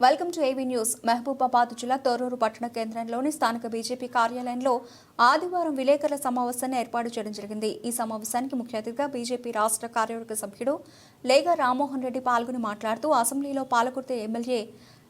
Welcome to AV news. Mahabubabad జిల్లా తొర్రూరు పట్టణ కేంద్రంలోని స్థానిక బీజేపీ కార్యాలయంలో ఆదివారం విలేకరుల సమావేశాన్ని ఏర్పాటు చేయడం జరిగింది. ఈ సమావేశానికి ముఖ్య అతిథిగా బీజేపీ రాష్ట్ర కార్యవర్గ సభ్యుడు లేగా రామ్మోహన్ రెడ్డి పాల్గొని మాట్లాడుతూ అసెంబ్లీలో పాలకుర్తి ఎమ్మెల్యే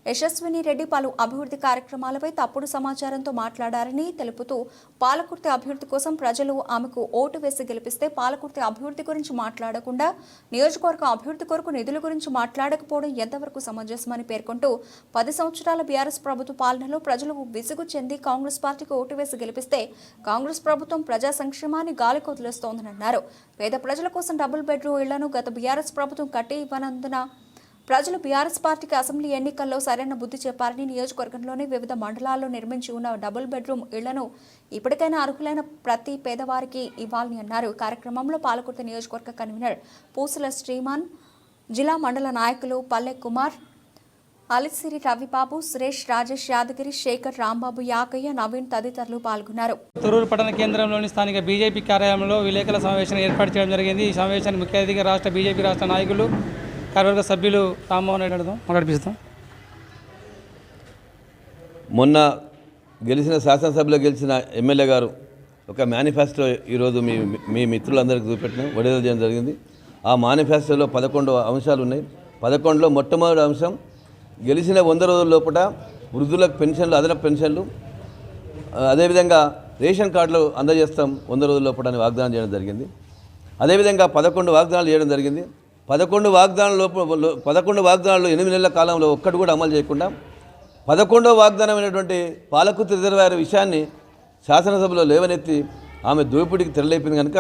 యశస్విని రెడ్డి పలు అభివృద్ధి కార్యక్రమాలపై తప్పుడు సమాచారంతో మాట్లాడారని తెలుపుతూ పాలకుర్తి అభివృద్ధి కోసం ప్రజలు ఆమెకు ఓటు వేసి గెలిపిస్తే పాలకుర్తి అభివృద్ధి గురించి మాట్లాడకుండా నియోజకవర్గ అభివృద్ధి కొరకు నిధుల గురించి మాట్లాడకపోవడం ఎంతవరకు సమంజసమని పేర్కొంటూ పది సంవత్సరాల బీఆర్ఎస్ ప్రభుత్వ పాలనలో ప్రజలు విసుగు చెంది కాంగ్రెస్ పార్టీకి ఓటు వేసి గెలిపిస్తే కాంగ్రెస్ ప్రభుత్వం ప్రజా సంక్షేమాన్ని గాలికి వదిలేస్తోందని అన్నారు పేద ప్రజల కోసం డబుల్ బెడ్రూమ్ ఇళ్ళను గత బీఆర్ఎస్ ప్రభుత్వం కట్టి ఇవ్వనందున ప్రజలు బీఆర్ఎస్ పార్టీకి అసెంబ్లీ ఎన్నికల్లో సరైన బుద్ధి చెప్పారని నియోజకవర్గంలోని వివిధ మండలాల్లో నిర్మించి ఉన్న డబుల్ బెడ్రూమ్ ఇళ్ళను ఇప్పటికైనా అర్హులైన ప్రతి పేదవారికి ఇవ్వాలని అన్నారు. కార్యక్రమంలో పాలకుర్తి నియోజకవర్గ కన్వీనర్ పూసల శ్రీమాన్ జిల్లా మండల నాయకులు పల్లె కుమార్ అలిసిరి రవిబాబు సురేష్ రాజేష్ యాదగిరి శేఖర్ రాంబాబు యాకయ్య నవీన్ తదితరులు పాల్గొన్నారు. తొరూరు పట్టణ కేంద్రంలోని స్థానిక బీజేపీ కార్యాలయంలో విలేకరుల సమావేశం ఏర్పాటు చేయడం జరిగింది. ఈ సమావేశానికి ముఖ్య అతిథిగా రాష్ట్ర బీజేపీ రాష్ట్ర నాయకులు కార్యవర్గ సభ్యులు రామ్మోహన్ రెడ్డి అడుగుదాం మాట్లాడిపిస్తాం. మొన్న గెలిచిన శాసనసభలో గెలిచిన ఎమ్మెల్యే గారు ఒక మేనిఫెస్టో ఈరోజు మీ మీ మిత్రులందరికీ చూపెట్టడం విడుదల చేయడం జరిగింది. ఆ మేనిఫెస్టోలో పదకొండు అంశాలు ఉన్నాయి. పదకొండులో మొట్టమొదటి అంశం గెలిచిన వంద రోజుల లోపల వృద్ధులకు పెన్షన్లు అదనపు పెన్షన్లు అదేవిధంగా రేషన్ కార్డులు అందజేస్తాం వంద రోజుల లోపల వాగ్దానం చేయడం జరిగింది. అదేవిధంగా పదకొండు వాగ్దానాలు చేయడం జరిగింది. పదకొండు వాగ్దానాల లోపల పదకొండు వాగ్దానాలు ఎనిమిది నెలల కాలంలో ఒక్కటి కూడా అమలు చేయకుండా పదకొండవ వాగ్దానమైనటువంటి పాలకుర్తి రిజర్వాయర్ విషయాన్ని శాసనసభలో లేవనెత్తి ఆమె దోపిడికి తెరలేపింది కనుక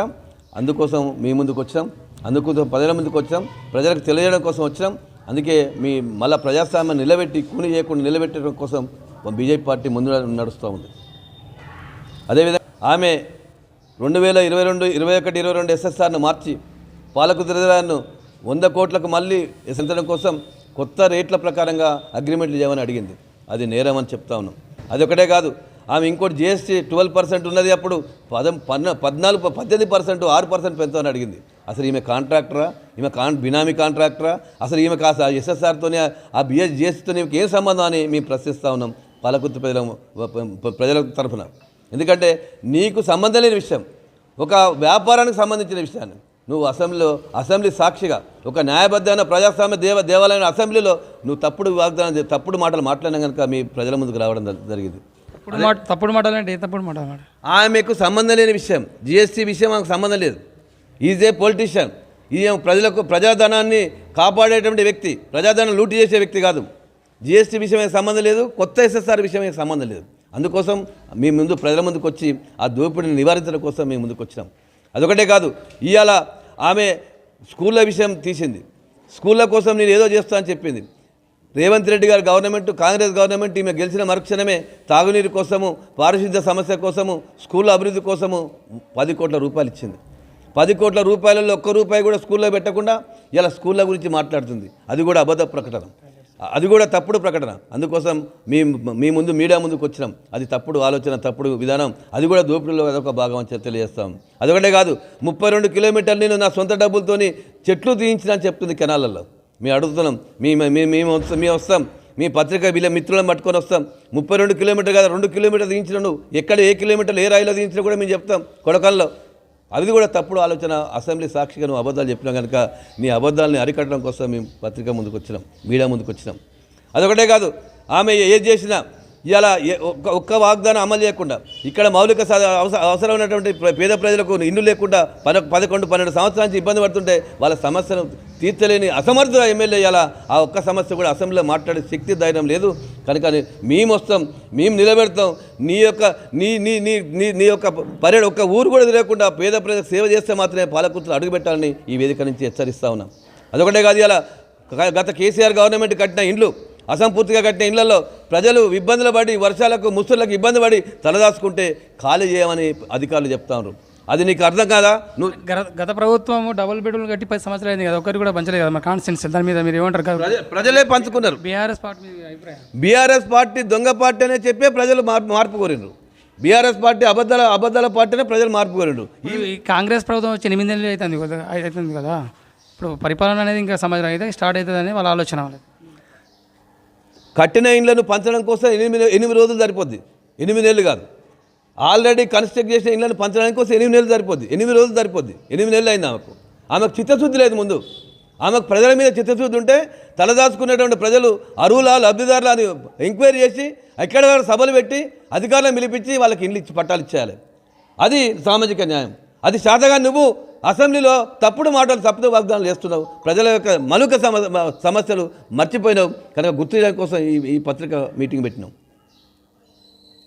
అందుకోసం మీ ముందుకు వచ్చాం. అందుకోసం ప్రజల ముందుకు వచ్చాం. ప్రజలకు తెలియజేయడం కోసం వచ్చాం. అందుకే మీ మళ్ళా ప్రజాస్వామ్యం నిలబెట్టి కూని చేయకుండా నిలబెట్టడం కోసం బీజేపీ పార్టీ ముందు నడుస్తూ ఉంది. అదేవిధంగా ఆమె రెండు వేల ఇరవై రెండు ఇరవై ఒకటి ఇరవై రెండు ఎస్ఎస్ఆర్ను మార్చి పాలకు రిజర్వాయర్ను వంద కోట్లకు మళ్ళీ ఎసరించడం కోసం కొత్త రేట్ల ప్రకారంగా అగ్రిమెంట్లు చేయమని అడిగింది. అది నేరం అని చెప్తా ఉన్నాం. అది ఒకటే కాదు ఆమె ఇంకోటి జిఎస్టీ ట్వెల్వ్ పర్సెంట్ ఉన్నది అప్పుడు పదం పన్న పద్నాలుగు పద్దెనిమిది పర్సెంట్ ఆరు పర్సెంట్ పెంచామని అడిగింది. అసలు ఈమె కాంట్రాక్టరా? ఈమె కాన్ బినామీ కాంట్రాక్టరా? అసలు ఈమె కాస్త ఎస్ఎస్ఆర్తోనే ఆ బిఎస్ జిఎస్టీతో ఈమెకి ఏం సంబంధం అని మేము ప్రశ్నిస్తూ ఉన్నాం పాలకుర్తి ప్రజల ప్రజల తరఫున. ఎందుకంటే నీకు సంబంధం లేని విషయం. ఒక వ్యాపారానికి సంబంధించిన విషయాన్ని. నువ్వు అసెంబ్లీలో అసెంబ్లీ సాక్షిగా ఒక న్యాయబద్ధమైన ప్రజాస్వామ్య దేవ దేవాలయం అసెంబ్లీలో నువ్వు తప్పుడు వాగ్దానం తప్పుడు మాటలు మాట్లాడినా కనుక మీ ప్రజల ముందుకు రావడం జరిగింది. తప్పుడు మాట తప్పుడు మాటలు అంటే తప్పుడు మాటలు మాట ఆమెకు సంబంధం లేని విషయం జిఎస్టీ విషయం ఆమెకు సంబంధం లేదు. ఈజ్ ఏ పొలిటీషియన్ ఈ ప్రజలకు ప్రజాధనాన్ని కాపాడేటువంటి వ్యక్తి ప్రజాధనం లూటీ చేసే వ్యక్తి కాదు. జిఎస్టీ విషయమే సంబంధం లేదు కొత్త ఎస్ఎస్ఆర్ విషయమే సంబంధం లేదు. అందుకోసం మీ ముందు ప్రజల ముందుకు వచ్చి ఆ దోపిడీని నివారించడం కోసం మేము ముందుకు వచ్చినాం అదొకటే కాదు ఇవాళ ఆమె స్కూళ్ళ విషయం తీసింది. స్కూళ్ళ కోసం నేను ఏదో చేస్తా అని చెప్పింది. రేవంత్ రెడ్డి గారు గవర్నమెంట్ కాంగ్రెస్ గవర్నమెంట్ ఈమె గెలిచిన మరుక్షణమే తాగునీరు కోసము పారిశుద్ధ్య సమస్య కోసము స్కూళ్ళ అభివృద్ధి కోసము పది కోట్ల రూపాయలు ఇచ్చింది. పది కోట్ల రూపాయలలో ఒక్క రూపాయి కూడా స్కూల్లో పెట్టకుండా ఇలా స్కూళ్ళ గురించి మాట్లాడుతుంది. అది కూడా అబద్ధ ప్రకటన. అది కూడా తప్పుడు ప్రకటన. అందుకోసం మీ మీ ముందు మీడియా ముందుకు వచ్చినాం. అది తప్పుడు ఆలోచన తప్పుడు విధానం. అది కూడా దోపిడీలో అదొక భాగం అని తెలియజేస్తాం. అదొకటే కాదు ముప్పై రెండు కిలోమీటర్లు నేను నా సొంత డబ్బులతోని చెట్లు తీయించిన అని చెప్తుంది కెనాలలో మేము అడుగుతున్నాం మీ మేము వస్తాం మేము వస్తాం. మీ పత్రిక వీళ్ళ మిత్రులను పట్టుకొని వస్తాం. ముప్పై రెండు కిలోమీటర్ కదా రెండు కిలోమీటర్ తీయించిన నువ్వు. ఎక్కడ ఏ కిలోమీటర్లు ఏ రాయిలో తీయించినా కూడా మేము చెప్తాం. కొడకల్లో. అది కూడా తప్పుడు ఆలోచన. అసెంబ్లీ సాక్షిగా నువ్వు అబద్ధాలు చెప్పినా కనుక నీ అబద్ధాలని అరికట్టడం కోసం మేము పత్రిక ముందుకు వచ్చినాం మీడియా ముందుకు వచ్చినాం అదొకటే కాదు ఆమె ఏది చేసినా ఇలా ఒక్క ఒక్క వాగ్దానం అమలు చేయకుండా ఇక్కడ మౌలిక స- అవసరమైనటువంటి పేద ప్రజలకు ఇల్లు లేకుండా పద పదకొండు పన్నెండు సంవత్సరాల నుంచి ఇబ్బంది పడుతుంటే వాళ్ళ సమస్యను తీర్చలేని అసమర్థ ఎమ్మెల్యే ఇలా ఆ ఒక్క సమస్య కూడా అసెంబ్లీలో మాట్లాడే శక్తి ధైర్యం లేదు. కనుక మేము వస్తాం మేము నిలబెడతాం. నీ యొక్క నీ నీ నీ నీ నీ యొక్క పర్యటన ఒక్క ఊరు కూడా లేకుండా పేద ప్రజలకు సేవ చేస్తే మాత్రమే పాలకుర్తులు అడుగుపెట్టాలని ఈ వేదిక నుంచి హెచ్చరిస్తా ఉన్నాం. అదొకటే కాదు ఇలా గత కేసీఆర్ గవర్నమెంట్ కట్టిన ఇండ్లు అసంపూర్తిగా కట్టిన ఇళ్ళలో ప్రజలు ఇబ్బందులు పడి వర్షాలకు ముసుర్లకు ఇబ్బంది పడి తలదాచుకుంటే ఖాళీ చేయమని అధికారులు చెప్తా ఉన్నారు అది నీకు అర్థం కాదా? నువ్వు గత గత ప్రభుత్వం డబుల్ బెడ్రూమ్ కట్టి పది సంవత్సరాలు అయింది కదా ఒకటి కూడా పంచలేదు కదా మా కాన్స్టెన్స్ దాని మీద మీరు ఏమంటారు ప్రజలే పంచుకున్నారు. బీఆర్ఎస్ పార్టీ బీఆర్ఎస్ పార్టీ దొంగ పార్టీ అనే చెప్పే ప్రజలు మార్పు మార్పు కోరిండ్రు. బీఆర్ఎస్ పార్టీ అబద్ధాల అబద్ధాల పార్టీనే ప్రజలు మార్పు ఇప్పుడు ఈ కాంగ్రెస్ ప్రభుత్వం వచ్చి ఎనిమిది నెలలు అవుతుంది కదా అవుతుంది కదా? ఇప్పుడు పరిపాలన అనేది ఇంకా సంవత్సరం అయితే స్టార్ట్ అవుతుందని వాళ్ళ ఆలోచన వాళ్ళది. కట్టిన ఇండ్లను పంచడం కోసం ఎనిమిది ఎనిమిది రోజులు సరిపోద్ది. ఎనిమిది నెలలు కాదు. ఆల్రెడీ కన్స్ట్రక్ట్ చేసిన ఇండ్లను పంచడానికి కోసం ఎనిమిది నెలలు సరిపోద్ది. ఎనిమిది రోజులు సరిపోద్ది. ఎనిమిది నెలలు అయింది ఆమెకు. ఆమెకు చిత్తశుద్ధి లేదు ముందు. ఆమెకు ప్రజల మీద చిత్తశుద్ధి ఉంటే తలదాచుకునేటువంటి ప్రజలు అరువులా లబ్ధిదారులు అని ఎంక్వైరీ చేసి ఎక్కడ సభలు పెట్టి అధికారులను పిలిపించి వాళ్ళకి ఇండ్లు ఇచ్చి పట్టాలు ఇచ్చేయాలి. అది సామాజిక న్యాయం. అది శాతగా నువ్వు అసెంబ్లీలో తప్పుడు మాటలు తప్పుడు వాగ్దానాలు చేస్తున్నావు. ప్రజల యొక్క మనుక సమ సమస్యలు మర్చిపోయినావు. కనుక గుర్తు కోసం ఈ ఈ పత్రిక మీటింగ్ పెట్టినావు